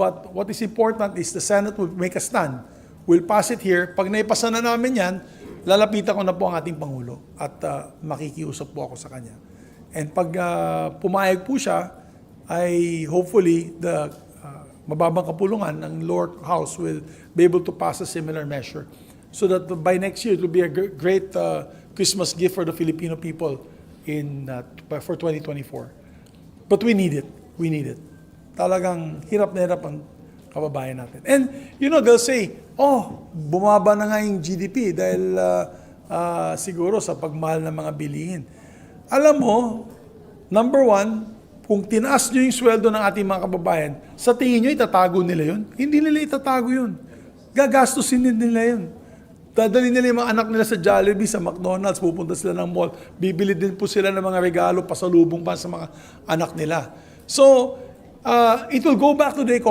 But what is important is the Senate will make a stand. We'll pass it here. Pag naipasa na namin yan, lalapitan ko na po ang ating Pangulo at uh, makikiusap po ako sa kanya. And pag uh, pumayag po siya, ay hopefully the uh, mababang kapulungan ng lower house will be able to pass a similar measure so that by next year it will be a gr- great uh, Christmas gift for the Filipino people in uh, for 2024. But we need it. We need it. Talagang hirap na hirap ang kababayan natin. And you know, they'll say, oh, bumaba na nga yung GDP dahil uh, uh, siguro sa pagmahal ng mga bilihin. Alam mo, number one, kung tinaas nyo yung sweldo ng ating mga kababayan, sa tingin nyo itatago nila yun? Hindi nila itatago yun. Gagastusin nila yun. Dadali nila yung mga anak nila sa Jollibee, sa McDonald's, pupunta sila ng mall, bibili din po sila ng mga regalo, pasalubong pa sa mga anak nila. So, uh, it will go back to the economy.